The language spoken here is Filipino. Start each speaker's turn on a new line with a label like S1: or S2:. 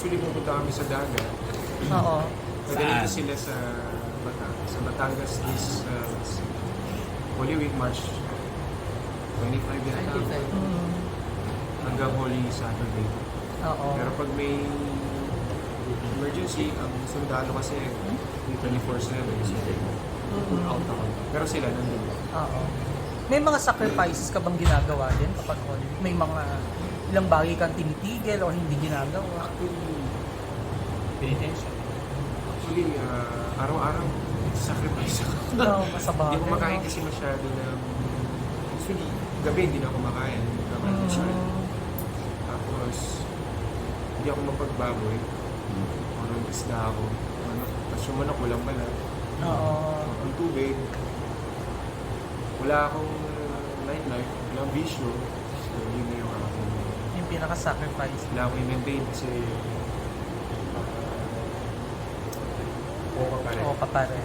S1: usually pupunta kami sa dagat.
S2: Oo.
S3: Saan?
S1: sila sa Batangas. Sa Batangas this uh, Holy Week, March 25 yata.
S2: Mm.
S1: Hanggang Holy Saturday.
S2: Oo.
S1: Pero pag may emergency, ang sundalo kasi yung 24-7. So,
S2: Mm.
S1: out ako. Pero sila nandun.
S2: Oo. May mga sacrifices ka bang ginagawa din kapag Holy Week? May mga ilang bagay kang tinitigil o hindi ginagawa?
S1: Actually,
S3: Penitensya.
S1: actually uh, araw-araw, sacrifice ako.
S2: Oo,
S1: Hindi
S2: kasabagay.
S1: ko kumakain
S2: no?
S1: kasi masyado ng... Actually, gabi hindi na ako kumakain. Naman,
S2: Mm.
S1: Tapos, hindi ako mapagbaboy. Ano, isda ako. Ano, tapos yung manok, walang balat.
S2: Oo.
S1: Ang tubig, wala akong nightlife, walang bisyo. So, yun na yung aking...
S2: Pinaka-sacrifice.
S1: Wala akong i-maintain kasi... Uh, okay pa rin.
S2: Oo ka pa rin.